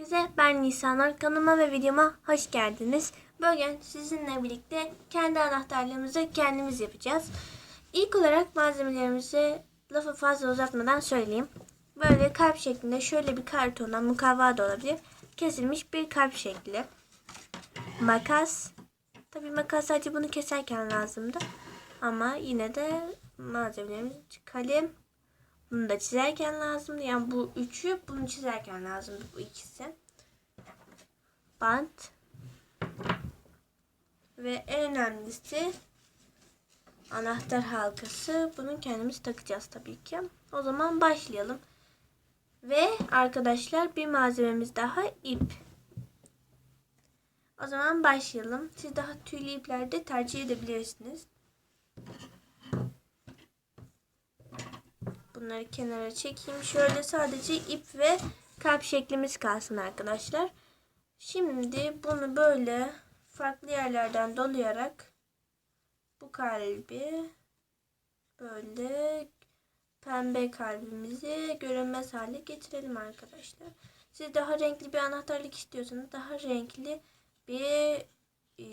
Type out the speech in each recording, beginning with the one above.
Herkese ben Nisanur. Kanalıma ve videoma hoş geldiniz. Bugün sizinle birlikte kendi anahtarlarımızı kendimiz yapacağız. İlk olarak malzemelerimizi lafı fazla uzatmadan söyleyeyim. Böyle kalp şeklinde şöyle bir kartondan mukavva da olabilir. Kesilmiş bir kalp şekli. Makas. Tabii makas sadece bunu keserken lazımdı. Ama yine de malzemelerimiz kalem, bunu da çizerken lazımdı. Yani bu üçü bunu çizerken lazımdı bu ikisi. Bant. Ve en önemlisi anahtar halkası. Bunu kendimiz takacağız tabii ki. O zaman başlayalım. Ve arkadaşlar bir malzememiz daha ip. O zaman başlayalım. Siz daha tüylü ipler de tercih edebilirsiniz. Bunları kenara çekeyim. Şöyle sadece ip ve kalp şeklimiz kalsın arkadaşlar. Şimdi bunu böyle farklı yerlerden dolayarak bu kalbi böyle pembe kalbimizi görünmez hale getirelim arkadaşlar. Siz daha renkli bir anahtarlık istiyorsanız daha renkli bir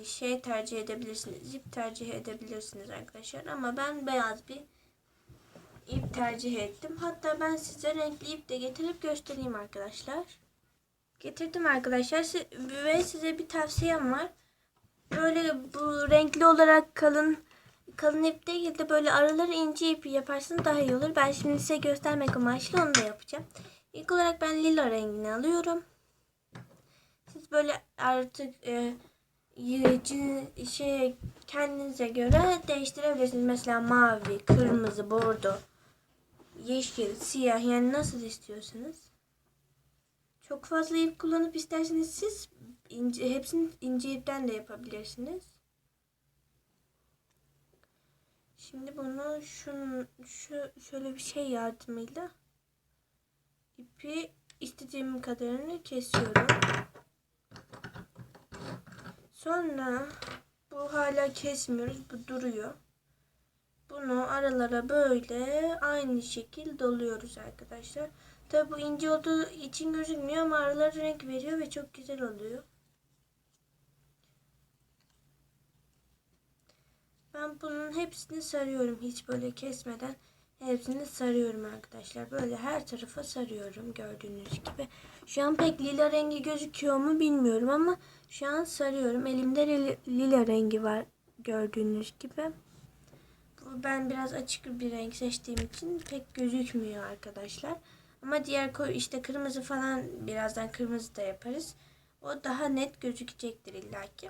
şey tercih edebilirsiniz. İp tercih edebilirsiniz arkadaşlar. Ama ben beyaz bir ip tercih ettim. Hatta ben size renkli ip de getirip göstereyim arkadaşlar. Getirdim arkadaşlar ve size bir tavsiyem var. Böyle bu renkli olarak kalın kalın ip değil de böyle araları ince ipi yaparsanız daha iyi olur. Ben şimdi size göstermek amaçlı onu da yapacağım. İlk olarak ben lila rengini alıyorum. Siz böyle artık e, şey kendinize göre değiştirebilirsiniz. Mesela mavi, kırmızı, bordo, yeşil, siyah yani nasıl istiyorsanız. Çok fazla ip kullanıp isterseniz siz ince, hepsini ince ipten de yapabilirsiniz. Şimdi bunu şun, şu şöyle bir şey yardımıyla ipi istediğim kadarını kesiyorum. Sonra bu hala kesmiyoruz. Bu duruyor. Bunu aralara böyle aynı şekil doluyoruz arkadaşlar. Tabi bu ince olduğu için gözükmüyor ama aralara renk veriyor ve çok güzel oluyor. Ben bunun hepsini sarıyorum hiç böyle kesmeden. Hepsini sarıyorum arkadaşlar. Böyle her tarafa sarıyorum gördüğünüz gibi. Şu an pek lila rengi gözüküyor mu bilmiyorum ama şu an sarıyorum. Elimde lila rengi var gördüğünüz gibi. Ben biraz açık bir renk seçtiğim için pek gözükmüyor arkadaşlar. Ama diğer koyu işte kırmızı falan birazdan kırmızı da yaparız. O daha net gözükecektir illaki.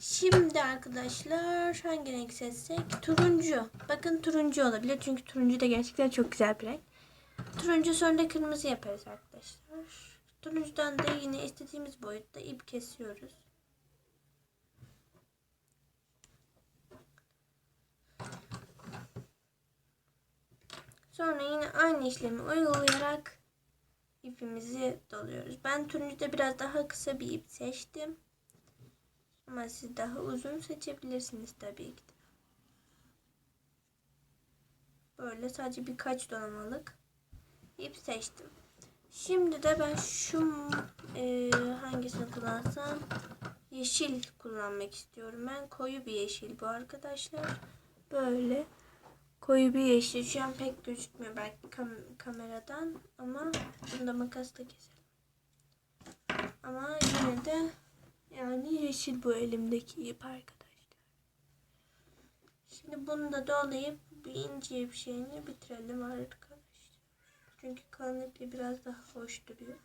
Şimdi arkadaşlar hangi renk seçsek? Turuncu. Bakın turuncu olabilir. Çünkü turuncu da gerçekten çok güzel bir renk. Turuncu sonra kırmızı yaparız arkadaşlar. Turuncudan da yine istediğimiz boyutta ip kesiyoruz. Sonra yine aynı işlemi uygulayarak ipimizi doluyoruz. Ben turuncuda biraz daha kısa bir ip seçtim. Ama siz daha uzun seçebilirsiniz tabii ki de. Böyle sadece birkaç donamalık ip seçtim. Şimdi de ben şu e, hangisini kullansam yeşil kullanmak istiyorum. Ben koyu bir yeşil bu arkadaşlar. Böyle koyu bir yeşil. Şu an pek gözükmüyor belki kam kameradan ama bunu da makasla keselim. Ama yine de yani yeşil bu elimdeki ip arkadaşlar. Şimdi bunu da dolayıp bir ince ip şeyini bitirelim arkadaşlar. Çünkü kalın iple biraz daha hoş duruyor.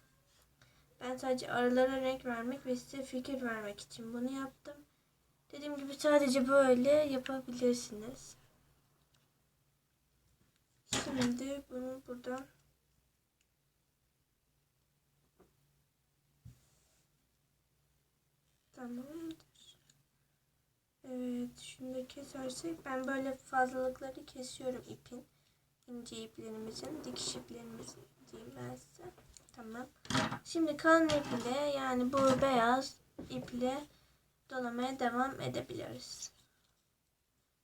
Ben sadece aralara renk vermek ve size fikir vermek için bunu yaptım. Dediğim gibi sadece böyle yapabilirsiniz. Şimdi bunu buradan Tamamdır. Evet, da kesersek ben böyle fazlalıkları kesiyorum ipin. ince iplerimizin, dikiş iplerimizin diyeyim ben size. Tamam. Şimdi kalın iple yani bu beyaz iple dolamaya devam edebiliriz.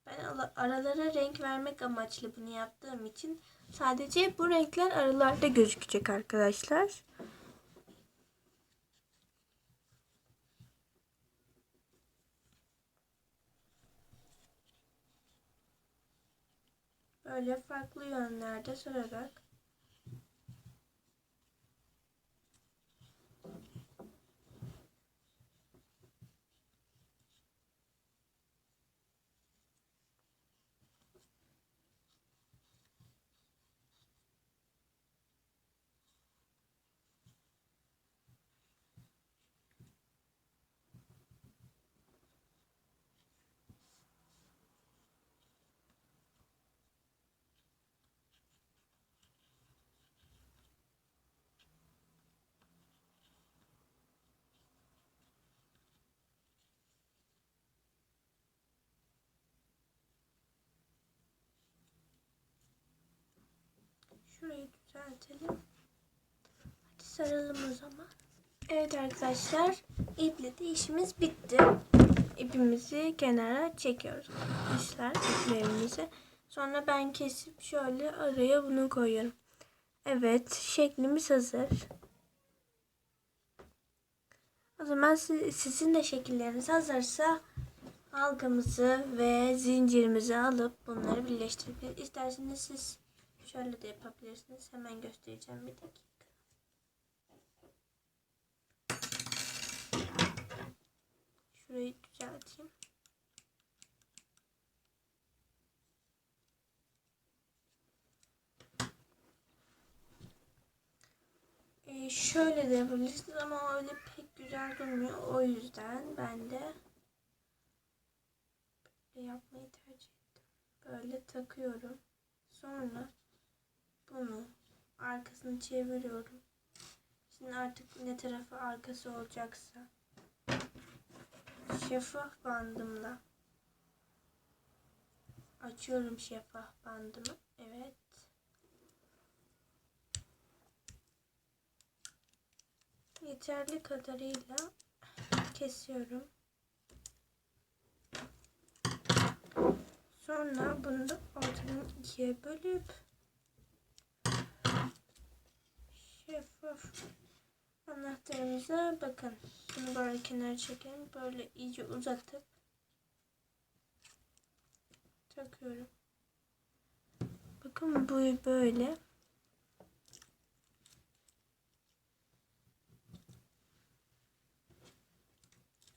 Ben aralara renk vermek amaçlı bunu yaptığım için sadece bu renkler aralarda gözükecek arkadaşlar. Böyle farklı yönlerde sararak düzeltelim. Hadi saralım o zaman. Evet arkadaşlar iple de işimiz bitti. İpimizi kenara çekiyoruz. Arkadaşlar iplerimizi. Sonra ben kesip şöyle araya bunu koyuyorum. Evet şeklimiz hazır. O zaman siz- sizin de şekilleriniz hazırsa halkamızı ve zincirimizi alıp bunları birleştirebiliriz. İsterseniz siz şöyle de yapabilirsiniz. Hemen göstereceğim bir dakika. Şurayı düzelteyim. Ee, şöyle de yapabilirsiniz ama öyle pek güzel durmuyor. O yüzden ben de böyle yapmayı tercih ettim. Böyle takıyorum. Sonra bunu arkasını çeviriyorum. Şimdi artık ne tarafı arkası olacaksa şeffaf bandımla açıyorum şeffaf bandımı. Evet. Yeterli kadarıyla kesiyorum. Sonra bunu da ortadan ikiye bölüp şeffaf anahtarımıza bakın. Bunu böyle kenara çekelim. Böyle iyice uzatıp takıyorum. Bakın bu böyle.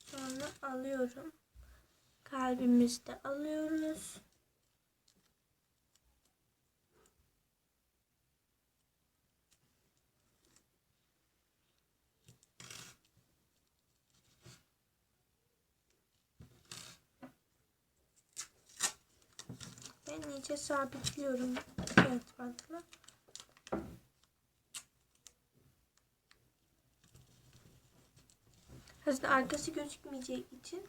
Sonra alıyorum. Kalbimizi de alıyoruz. Ben iyice sabitliyorum kağıt bantla. Aslında arkası gözükmeyeceği için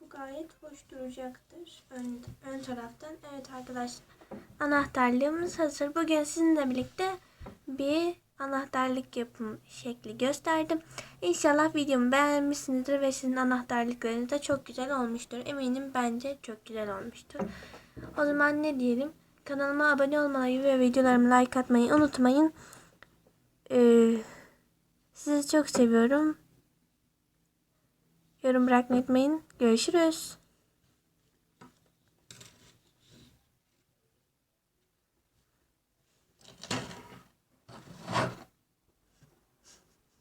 bu gayet hoş duracaktır. Ön, ön taraftan. Evet arkadaşlar anahtarlığımız hazır. Bugün sizinle birlikte bir anahtarlık yapım şekli gösterdim. İnşallah videomu beğenmişsinizdir ve sizin anahtarlıklarınız da çok güzel olmuştur. Eminim bence çok güzel olmuştur. O zaman ne diyelim? Kanalıma abone olmayı ve videolarımı like atmayı unutmayın. Ee, sizi çok seviyorum. Yorum bırakmayı unutmayın. Görüşürüz.